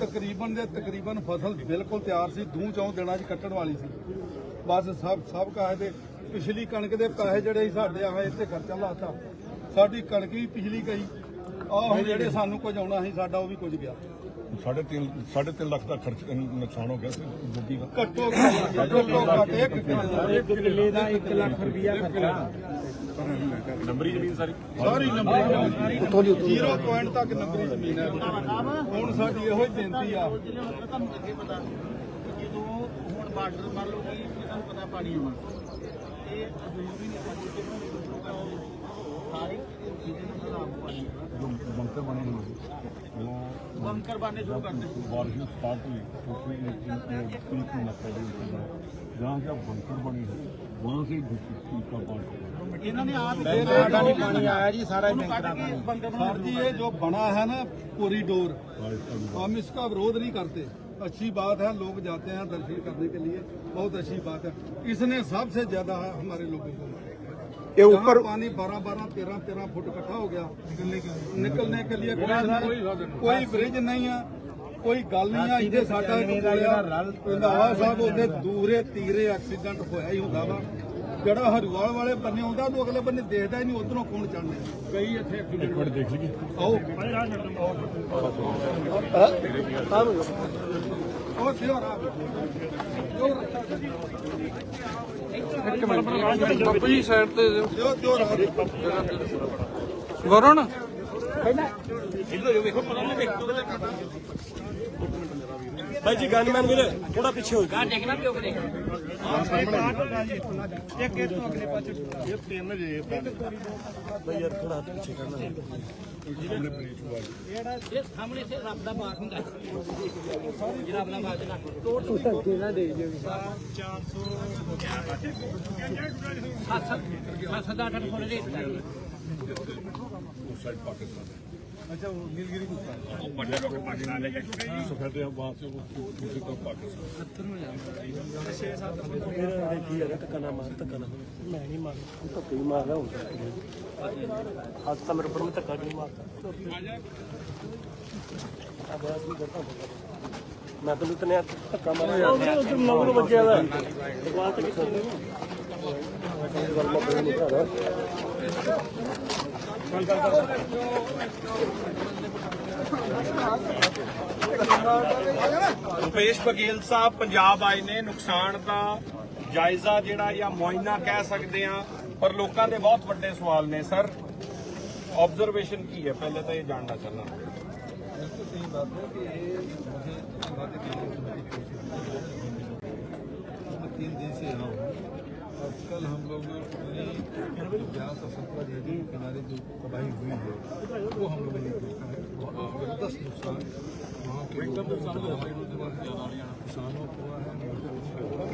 ਤਕਰੀਬਨ ਦੇ ਤਕਰੀਬਨ ਫਸਲ ਬਿਲਕੁਲ ਤਿਆਰ ਸੀ ਦੂ ਚੌਂ ਦਿਨਾਂ 'ਚ ਕੱਟਣ ਵਾਲੀ ਸੀ। ਬਸ ਸਭ ਸਭ ਕਾਹੇ ਦੇ ਪਿਛਲੀ ਕਣਕ ਦੇ ਪੈਸੇ ਜਿਹੜੇ ਸਾਡੇ ਆਏ ਇੱਥੇ ਖਰਚਾ ਲਾਤਾ। ਸਾਡੀ ਕਣਕ ਵੀ ਪਿਛਲੀ ਗਈ। ਆਹ ਜਿਹੜੇ ਸਾਨੂੰ ਕੁਝ ਆਉਣਾ ਸੀ ਸਾਡਾ ਉਹ ਵੀ ਕੁਝ ਗਿਆ। 3.5 3.5 ਲੱਖ ਦਾ ਖਰਚ ਨੁਕਸਾਨ ਹੋ ਗਿਆ ਸੀ ਗੱਡੀ ਦਾ। ਘੱਟੋ ਘੱਟ ਇੱਕ ਕਿੱਲੇ ਦਾ 1 ਲੱਖ ਰੁਪਇਆ ਖਰਚਾ। ਨੰਬਰੀ ਜ਼ਮੀਨ ਸਾਰੀ? ਸਾਰੀ ਨੰਬਰੀ ਉੱਥੋਂ ਦੀ ਉੱਥੋਂ 0 ਪੁਆਇੰਟ ਤੱਕ ਨੰਬਰੀ ਜ਼ਮੀਨ ਹੈ। ਹੁਣ ਸਾਡੀ ਇਹੋ ਹੀ ਬੇਨਤੀ ਆ। ਜਦੋਂ ਹੁਣ ਬਾਰਡਰ ਮੰਨ ਲਓ ਕਿ ਇਹਨਾਂ ਪਤਾ ਪਾਣੀ ਆਉਣਾ ਤੇ ਜ਼ਰੂਰੀ ਨਹੀਂ ਆਪਾਂ ਸਾਰੇ ਸੀਜ਼ਨ ਨੂੰ ਖਰਾਬ ਪਾਣੀ जो बंकर बने हुए वो ਬੰਕਰ ਬਾਨੇ ਸ਼ੁਰੂ ਕਰ ਦਿੱਤੇ बारिश स्टार्ट हुई तो उसमें एक एक एक लगता है जहाँ से अब बंकर बनी है वहाँ से ही का पानी ਇਹਨਾਂ ਨੇ ਆਪ ਸਾਡਾ ਨਹੀਂ ਪਾਣੀ ਆਇਆ ਜੀ ਸਾਰਾ ਹੀ ਕੱਢ ਬੈਂਕ ਦਾ ਕੇ ਪਾਣੀ ਬੰਕਰ सर ਬਣਾ जी ये जो बना है ना कॉरिडोर बारिश का भी हम इसका विरोध नहीं करते अच्छी बात है लोग जाते हैं दर्शन करने के लिए बहुत अच्छी बात है इसने सबसे ज्यादा है हमारे लोगों को ये ऊपर पानी बारह बारह तेरह तेरह फुट इकट्ठा हो गया निकलने के लिए कोई कोई ब्रिज नहीं है ਕੋਈ ਗੱਲ ਨਹੀਂ ਆ ਇੱਥੇ ਸਾਡਾ ਇੱਕ ਕੋਲਿਆ ਰੰਧਾਵਾ ਸਾਹਿਬ ਉਹਦੇ ਦੂਰੇ ਤੀਰੇ ਐਕਸੀਡੈਂਟ ਹੋਇਆ ਹੀ ਹੁੰਦਾ ਵਾ ਜਿਹੜਾ ਹਰਵਾਲ ਵਾਲੇ ਬੰਨੇ ਆਉਂਦਾ ਉਹ ਅਗਲੇ ਬੰਨੇ ਦੇਖਦਾ ਹੀ ਨਹੀਂ ਉਧਰੋਂ ਕੌਣ ਚੜਨੇ ਕਈ ਇੱਥੇ एक मिनट देख लीजिए ਆਓ ਉਹ ਸਿਰ ਆ ਬਾਪੂ ਭਾਈ ਜੀ ਗਨਮੈਨ ਵੀਰੇ ਥੋੜਾ ਪਿੱਛੇ ਹੋ ਜਾ ਦੇਖਣਾ ਪਿਓ ਕਰੇ ਇੱਕ ਇਹ ਤੋਂ ਅਗਲੇ ਪਾਸੇ ਇਹ ਤਿੰਨ ਜੇ ਭਾਈ ਯਾਰ ਥੋੜਾ ਪਿੱਛੇ ਕਰਨਾ ਇਹ ਸਾਹਮਣੇ ਸੇ ਰੱਬ ਹੁੰਦਾ। ਜਿਹੜਾ ਆਪਣਾ ਬਾਗ ਨਾ ਤੋੜ ਸੱਤ ਅੱਠ ਖੋਲੇ ਦੇ साइड पाकिस्तान है अच्छा वो नीलगिरी पाकिस्तान ले जाए वहाँ से वो दूसरी तरफ पाकिस्तान मैं नहीं मार धक्के ही मार रहा हूँ हाथ का मेरे ऊपर में धक्का नहीं मारता बड़ा करता हूँ ਧੱਕਾ ਮੈਂ ਤਾਂ ਲੁੱਟਨੇ ਧੱਕਾ ਮਾਰਿਆ। ਉਹ ਮਗਰ ਵੱਜਿਆ ਦਾ ਦੁਕਾਨ ਤੇ ਕਿੱਥੇ ਨੇ ਗੱਲ ਮੈਂ ਕੋਈ ਨਹੀਂ ਕਰਾ ਰੁਪੇਸ਼ ਬਘੇਲ ਸਾਹਿਬ ਪੰਜਾਬ ਆਏ ਨੇ। ਨੁਕਸਾਨ ਦਾ ਜਾਇਜ਼ਾ ਜਿਹੜਾ ਜਾਂ ਮੁਆਇਨਾ ਕਹਿ ਸਕਦੇ ਆ ਪਰ ਲੋਕਾਂ ਦੇ ਬਹੁਤ ਵੱਡੇ ਸਵਾਲ ਨੇ ਸਰ। ਆਬਜ਼ਰਵੇਸ਼ਨ ਕੀ ਹੈ? ਪਹਿਲੇ ਤਾਂ ਇਹ ਜਾਣਨਾ ਚਾਹੁੰਦਾ। बिल्कुल बात है कि ये मुझे अच्छी बात है कि मैं तीन दिन से यहाँ हूँ। और कल हम लोग पूरी ब्यास और सतवा नदी के किनारे जो तबाही हुई है वो हम लोगों ने देखा है। ज़बरदस्त नुकसान वहाँ के लोगों को हुआ है किसानों को हुआ है मजदूरों को हुआ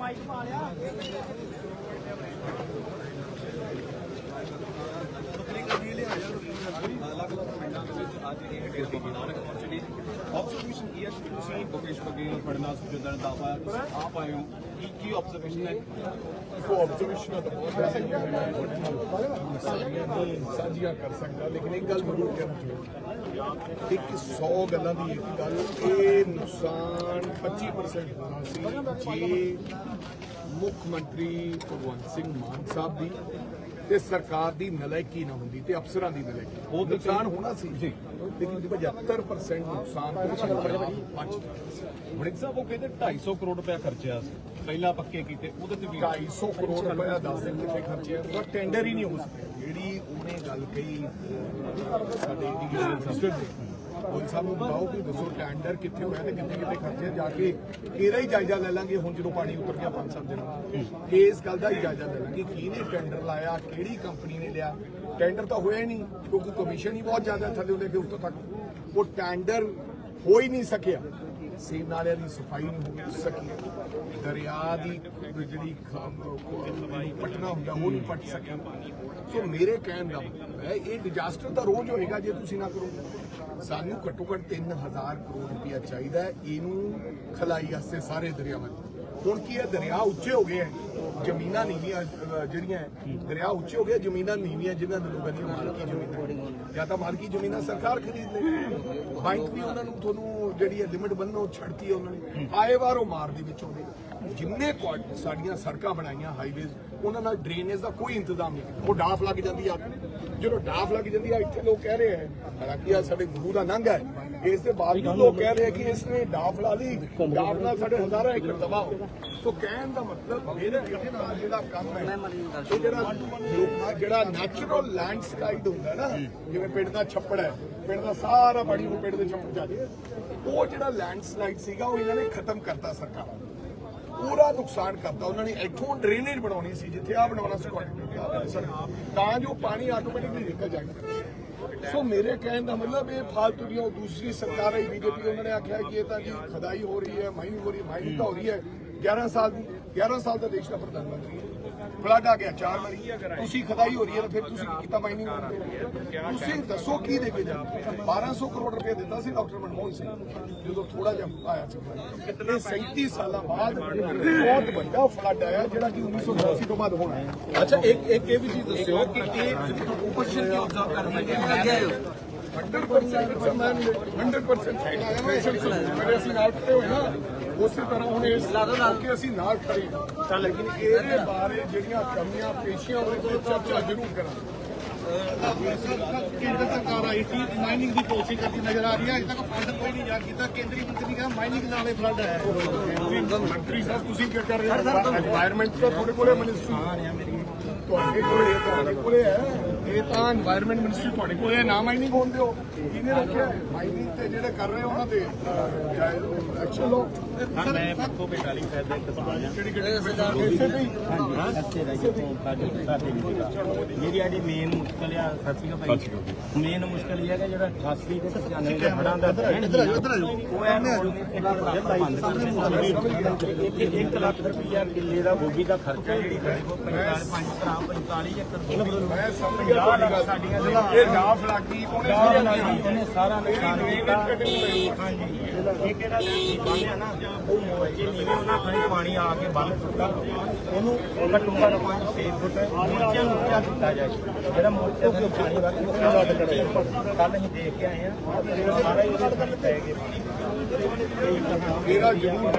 ਮਾਈਕ ਪਾ ਲਿਆ। ਬੱਕਰੀ ਕਦੀ ਲਿਆ ਜਾ ਅਲੱਗ ਅਲੱਗ ਪਿੰਡਾਂ ਦੇ ਵਿੱਚ ਅੱਜ ਇਹ ਡੇਰ ਦੀ ਨਾਨਕ ਪਹੁੰਚਣੀ ਆਬਜ਼ਰਵੇਸ਼ਨ ਕੀ ਹੈ ਤੁਸੀਂ ਬਕੇਸ਼ ਬਗੇਲ ਫੜਨਾ ਸੁਜਦਰ ਦਾਵਾ ਤੁਸੀਂ ਆਪ ਆਏ ਹੋ। ਕੀ ਕੀ ਆਬਜ਼ਰਵੇਸ਼ਨ ਹੈ? ਕੋ ਆਬਜ਼ਰਵੇਸ਼ਨ ਤਾਂ ਬਹੁਤ ਸਹੀ ਹੈ ਸਾਂਝੀਆਂ ਕਰ ਸਕਦਾ ਲੇਕਿਨ ਇੱਕ ਗੱਲ ਜ਼ਰੂਰ ਕਹਿਣਾ ਚਾਹੁੰਦਾ। ਇੱਕ 100 ਗੱਲਾਂ ਦੀ ਇੱਕ ਗੱਲ, ਇਹ ਨੁਕਸਾਨ 25% ਹੋਣਾ ਸੀ ਜੇ ਮੁੱਖ ਮੰਤਰੀ ਭਗਵੰਤ ਸਿੰਘ ਮਾਨ ਸਾਹਿਬ ਦੀ। ਤੇ ਸਰਕਾਰ ਦੀ ਨਲਾਇਕੀ ਨਾ ਹੁੰਦੀ ਤੇ ਅਫਸਰਾਂ ਦੀ ਨਲਾਇਕੀ। ਉਹ ਨੁਕਸਾਨ ਹੋਣਾ ਸੀ। ਜੀ। ਲੇਕਿਨ 75% ਨੁਕਸਾਨ ਬਚ ਵੜਿੰਗ ਸਾਹਿਬ ਉਹ ਕਹਿੰਦੇ 250 ਕਰੋੜ ਰੁਪਇਆ ਖਰਚਿਆ ਸੀ। ਪਹਿਲਾਂ ਪੱਕੇ ਕੀਤੇ ਉਹਦੇ ਤੇ ਵੀ 250 ਕਰੋੜ ਰੁਪਇਆ ਦੱਸ ਦਿਨ ਕਿੱਥੇ ਖਰਚਿਆ। ਉਹਦਾ ਟੈਂਡਰ ਹੀ ਨਹੀਂ ਹੋ ਸਕਿਆ। ਜਿਹੜੀ ਉਹਨੇ ਗੱਲ ਕਹੀ ਸਾਡੇ ਇਰੀਗੇਸ਼ਨ ਸਿਸਟਮ ਪੁਲਿਸ ਸਾਹਿਬ ਨੂੰ ਬੁਲਾਓ ਕਿ ਦੱਸੋ ਟੈਂਡਰ ਕਿੱਥੇ ਹੋਇਆ ਤੇ ਕਿੱਥੇ ਕਿੱਥੇ ਖਰਚੇ ਜਾ ਕੇ ਇਹਦਾ ਹੀ ਜਾਇਜ਼ਾ ਲੈ ਲਾਂਗੇ, ਹੁਣ ਜਦੋਂ ਪਾਣੀ ਉਤਰ ਗਿਆ ਪੰਜ ਸੱਤ ਦਿਨ ਇਸ ਗੱਲ ਦਾ ਹੀ ਜਾਇਜ਼ਾ ਲੈ ਲਾਂਗੇ ਕਿਹਨੇ ਟੈਂਡਰ ਲਾਇਆ, ਕਿਹੜੀ ਕੰਪਨੀ ਨੇ ਲਿਆ। ਟੈਂਡਰ ਤਾਂ ਹੋਇਆ ਹੀ ਨਹੀਂ, ਕਿਉਂਕਿ ਕਮਿਸ਼ਨ ਹੀ ਬਹੁਤ ਜ਼ਿਆਦਾ ਥੱਲੇ ਉਹਦੇ ਕੇ ਉੱਤੋਂ ਤੱਕ। ਉਹ ਟੈਂਡਰ ਹੋ ਹੀ ਨਹੀਂ ਸਕਿਆ। ਸੇਮ ਨਾਲਿਆਂ ਦੀ ਸਫ਼ਾਈ ਨਹੀਂ ਹੋ ਸਕੀ। ਦਰਿਆ ਦੀ ਜਿਹੜੀ ਪਟਣਾ ਹੁੰਦਾ, ਉਹ ਨਹੀਂ ਪਟ ਸਕਿਆ। ਸੋ ਮੇਰੇ ਕਹਿਣ ਦਾ ਇਹ ਡਿਜ਼ਾਸਟਰ ਤਾਂ ਰੋਜ਼ ਹੋਏਗਾ ਜੇ ਤੁਸੀਂ ਨਾ ਕਰੋਗੇ ਸਾਨੂੰ ਘੱਟੋ ਘੱਟ 3000 ਕਰੋੜ ਰੁਪਇਆ ਚਾਹੀਦਾ ਹੈ। ਇਹਨੂੰ ਖਲਾਈ ਵਾਸਤੇ ਸਾਰੇ ਦਰਿਆਵਾਂ ਹੁਣ ਕੀ ਹੈ, ਦਰਿਆ ਉੱਚੇ ਹੋ ਗਏ ਹੈ। ਜ਼ਮੀਨਾਂ ਨੀਵੀਆਂ ਜਿਹੜੀਆਂ ਦਰਿਆ ਉੱਚੇ ਹੋ ਗਏ ਜ਼ਮੀਨਾਂ ਨੀਵੀਆਂ ਜਿਨ੍ਹਾਂ ਦੇ ਲੋਕਾਂ ਦੀਆਂ ਮਾਲਕੀ ਜ਼ਮੀਨਾਂ ਜਾਂ ਤਾਂ ਮਾਲਕੀ ਜ਼ਮੀਨਾਂ ਸਰਕਾਰ ਖਰੀਦ ਲੇ ਬੈਂਕ ਵੀ ਉਹਨਾਂ ਨੂੰ ਤੁਹਾਨੂੰ ਜਿਹੜੀ ਹੈ ਲਿਮਟ ਬੰਨੋ ਛੱਡਤੀ ਹੈ ਉਹਨਾਂ ਨੇ। ਆਏ ਵਾਰ ਉਹ ਮਾਰਦੀ ਵਿੱਚੋਂ ਆਉਂਦੇ। ਜਿੰਨੇ ਸਾਡੀਆਂ ਸੜਕਾਂ ਬਣਾਈਆਂ ਹਾਈਵੇਜ਼ ਉਹਨਾਂ ਨਾਲ ਡਰੇਨੇਜ ਦਾ ਕੋਈ ਇੰਤਜ਼ਾਮ ਨਹੀਂ ਉਹ ਡਾਫ ਲੱਗ ਜਾਂਦੀ ਆ। ਜਦੋਂ ਡਾਫ ਲੱਗ ਜਾਂਦੀ ਆ ਇੱਥੇ ਲੋਕ ਕਹਿ ਰਹੇ ਹੈ ਹਾਲਾਂਕਿ ਆ ਸਾਡੇ ਗੁਰੂ ਦਾ ਨੰਗ ਹੈ ਇਸ ਦੇ ਬਾਵਜੂਦ ਲੋਕ ਕਹਿ ਰਹੇ ਆ ਕਿ ਇਸ ਨੇ ਡਾਫ ਲਾ ਲਈ ਡਾਫ ਨਾਲ ਸਾਡੇ ਹਜ਼ਾਰਾਂ ਏਕੜ ਤਬਾਹ ਹੋ ਗਏ। ਸੋ ਕਹਿਣ ਦਾ ਮਤਲਬ ਮੇਰੇ ਦਾ ਜਿਹੜਾ ਕੰਮ ਹੈ ਇਹ ਜਿਹੜਾ ਲੋਕਾਂ ਜਿਹੜਾ ਨੈਚੁਰਲ ਲੈਂਡਸਲਾਈਡ ਹੁੰਦਾ ਨਾ ਜਿਵੇਂ ਪਿੰਡ ਦਾ ਛੱਪੜ ਹੈ ਪਿੰਡ ਦਾ ਸਾਰਾ ਪਾਣੀ ਉਹ ਪਿੰਡ ਦੇ ਛੱਪੜ ਜਾ ਰਿਹਾ ਉਹ ਜਿਹੜਾ ਲੈਂਡਸਲਾਈਡ ਸੀਗਾ ਉਹ ਇਹਨਾਂ ਨੇ ਖਤਮ ਕਰਤਾ ਸਰਕਾਰਾਂ ਨੇ। ਪੂਰਾ ਨੁਕਸਾਨ ਕਰਦਾ ਉਹਨਾਂ ਨੇ ਇੱਥੋਂ ਡਰੇਨੇਜ ਬਣਾਉਣੀ ਸੀ, ਜਿੱਥੇ ਆ ਬਣਾਉਣਾ ਸੀ ਕੰਟੀਨਿਊ ਤਾਂ ਜੋ ਪਾਣੀ ਆਟੋਮੈਟਿਕਲੀ ਨਿਕਲ ਜਾਏਗਾ ਸੋ ਮੇਰੇ ਕਹਿਣ ਦਾ ਮਤਲਬ ਇਹ ਫਾਲਤੂ ਦੀਆਂ ਉਹ ਦੂਸਰੀ ਸਰਕਾਰ ਹੈ ਬੀਜੇਪੀ, ਉਹਨਾਂ ਨੇ ਆਖਿਆ ਕਿ ਇਹ ਤਾਂ ਜੀ ਖਦਾਈ ਹੋ ਰਹੀ ਹੈ, ਮਾਈਨਿੰਗ ਹੋ ਰਹੀ ਹੈ, ਮਾਈਨਿੰਗ ਤਾਂ ਹੋ ਰਹੀ ਹੈ। 11 ਸਾਲ ਦੀ 11 ਸਾਲ ਦਾ ਦੇਸ਼ ਦਾ ਪ੍ਰਧਾਨ ਮੰਤਰੀ ਫਲੱਡ ਆ ਗਿਆ ਚਾਰ ਵਾਰੀ। ਤੁਸੀਂ ਖਦਾਈ ਹੋ ਰਹੀ ਹੈ ਤਾਂ ਫਿਰ ਤੁਸੀਂ ਕੀ ਕੀਤਾ? ਮਾਈਨਿੰਗ ਤੁਸੀਂ ਦੱਸੋ ਕੀ ਦੇ ਕੇ ਜਾ 1200 ਕਰੋੜ ਰੁਪਏ ਦਿੱਤਾ ਸੀ ਡਾਕਟਰ ਮਨਮੋਹਨ ਸਿੰਘ। ਜਦੋਂ ਥੋੜਾ ਜਿਹਾ ਆਇਆ ਸੀ। ਇਹ 37 ਸਾਲਾਂ ਬਾਅਦ ਬਹੁਤ ਵੱਡਾ ਫਲੱਡ ਆਇਆ ਜਿਹੜਾ ਕਿ 1982 ਤੋਂ ਬਾਅਦ ਹੋਣਾ ਹੈ। ਅੱਛਾ ਇੱਕ ਇੱਕ ਇਹ ਵੀ ਚੀਜ਼ ਦੱਸਿਓ ਕਿ ਇਹ ਉਪਰਸ਼ਨ ਕੀ ਆਬਜ਼ਰਵ ਕਰਨੀ ਹੈ 100 परसेंट मैं हंड्रेड परसेंट ਮੇਰੇ ਅਸੀਂ ਨਾਲ ਖੜੇ ਹੋਏ ਨਾ ਉਸੇ ਤਰ੍ਹਾਂ ਹੁਣ ਇਸ ਕਿ ਅਸੀਂ ਨਾਲ ਖੜੇ ਹਾਂ। ਤਾਂ ਲੇਕਿਨ ਇਹਦੇ ਬਾਰੇ ਜਿਹੜੀਆਂ ਕਮੀਆਂ ਪੇਸ਼ੀਆਂ ਉਹਦੇ ਤੇ ਚਰਚਾ ਜ਼ਰੂਰ ਕਰਾਂਗੇ ਕੇਂਦਰ ਸਰਕਾਰ ਆਈ ਸੀ ਮਾਈਨਿੰਗ ਦੀ ਪਾਲਿਸੀ ਕਰਦੀ ਨਜ਼ਰ ਆ ਰਹੀ ਹੈ ਅਜੇ ਤੱਕ ਫੰਡ ਕੋਈ ਨਹੀਂ ਜਾਰੀ ਕੀਤਾ ਕੇਂਦਰੀ ਮੰਤਰੀ ਕਹਿੰਦਾ ਮਾਈਨਿੰਗ ਨਾਲੇ ਫਲੱਡ ਹੈ ਮੰਤਰੀ ਸਾਹਿਬ ਤੁਸੀਂ ਕੀ ਕਰ ਰਹੇ ਹੋ এনवायरमेंट ਦਾ ਤੁਹਾਡੇ ਕੋਲੇ ਮਿਨਿਸਟਰੀ ਤੁਹਾਡੇ ਕੋਲੇ ਤੁਹਾਡੇ ਕੋਲੇ ਹੈ ਇਹ ਤਾਂ এনवायरमेंट ਮਿਨਿਸਟਰੀ ਤੁਹਾਡੇ ਕੋਲ ਇਹ ਨਾਮ ਮਾਈਨਿੰਗ ਹੋਣ ਦਿਓ ਇਹਨੇ ਰੱਖਿਆ? ਮਾਈਨਿੰਗ ਤੇ ਜਿਹੜੇ ਕਰ ਰਹੇ ਉਹਨਾਂ ਦੇ ਐਕਸ਼ਨ ਲੋ ਮੈਂ ਪੱਕੋ 45 ਫੈਦ ਦਾ ਇੱਕ ਸਵਾਲ ਹੈ ਜਿਹੜੀ ਕਿਹੜੇ ਸਰਕਾਰ ਇਸੇ ਵੀ ਹਾਂ ਰਹਿ ਕੇ ਤੋਂ ਕਾਗਜ਼ ਸਾਡੇ ਵੀ ਜਿਹੜੀ ਆਡੀ ਮੇਨ ਮੁਸ਼ਕਲ ਆ ਸਾਥੀ ਦਾ ਭਾਈ। ਮੇਨ ਮੁਸ਼ਕਲ ਇਹ ਹੈ ਕਿ ਜਿਹੜਾ 88 ਤੇ 95 ਦੇ ਹੜਾਂ ਦਾ ਇੱਧਰ ਆਜੋ ਇੱਧਰ ਆਜੋ ਉਹ ਐ ਨਾ ਲੱਖ ਰੁਪਈਆ ਕਿੱਲੇ ਦਾ ਬੋਗੀ ਦਾ ਖਰਚਾ ਜਿਹੜੀ ਸਾਡੇ ਕੋਲ 45 5 45 1 ਕਰੋੜ ਮੈਂ ਸਮਝ ਗਿਆ ਇਹ ਡਾਫ ਲੱਗੀ ਉਹਨੇ ਸਾਰਾ ਨੁਕਸਾਨ ਸਾਰਾ ਨੁਕਸਾਨ ਕੀਤਾ। ਹਾਂਜੀ। ਇਹ ਕਿਹੜਾ ਬੰਨਿਆ ਨਾ ਉਹ ਮੋਰਚੇ ਨੀਵੇਂ ਉਹਨਾਂ ਖਾਣੀ ਪਾਣੀ ਆ ਕੇ ਬੰਨ ਚੁੱਕਾ ਉਹਨੂੰ ਘੱਟੋ ਘੱਟ 5-6 ਫੁੱਟ ਮੋਰਚੇ ਨੂੰ ਉੱਚਾ ਕੀਤਾ ਜਾਏ। ਜਿਹੜਾ ਮੋਰਚੇ ਦੇ ਪਾਣੀ ਵੱਧ ਉਹ ਲੱਦ ਕਰੇ ਕੱਲ ਅਸੀਂ ਦੇਖ ਕੇ ਆਏ ਆ ਸਾਰਾ ਹੀ ਉਹਦੇ ਥੱਲੇ ਪੈ ਗਏ ਪਾਣੀ। ਮੇਰਾ ਜ਼ਰੂਰ